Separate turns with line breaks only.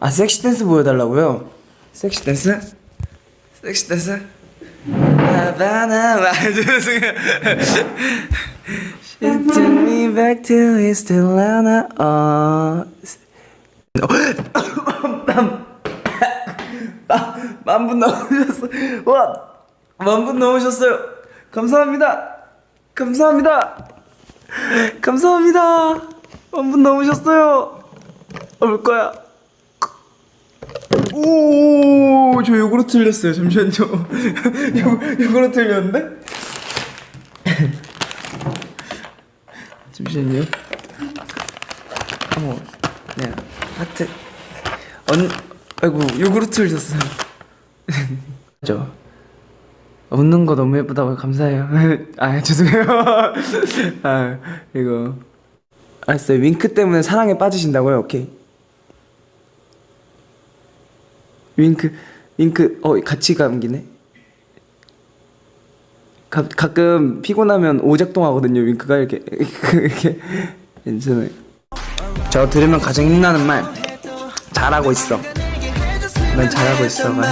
아 섹시 댄스 보여달라고요? 섹시 댄스? 섹시 댄스? 하바나 죄송해요. She took me back to East Atlanta. 어... 만분 넘으셨어. 와! 만분 넘으셨어요. 감사합니다. 감사합니다. 감사합니다. 만분 넘으셨어요. 올 거야 오, 저 요구르트 흘렸어요. 잠시만요. 요, 요구르트 흘렸는데? 잠시만요. 어머, 네, 하트. 언, 아이고, 요구르트 흘렸어요. 저 웃는 거 너무 예쁘다고 감사해요. 아, 죄송해요. 아, 이거. 알았어요. 윙크 때문에 사랑에 빠지신다고요? 오케이. 윙크 윙크 어 같이 감기네 가, 가끔 피곤하면 오작동 하거든요 윙크가. 이렇게 이렇게. 괜찮아요. 저 들으면 가장 힘나는 말. 잘하고 있어. 난 잘하고 있어가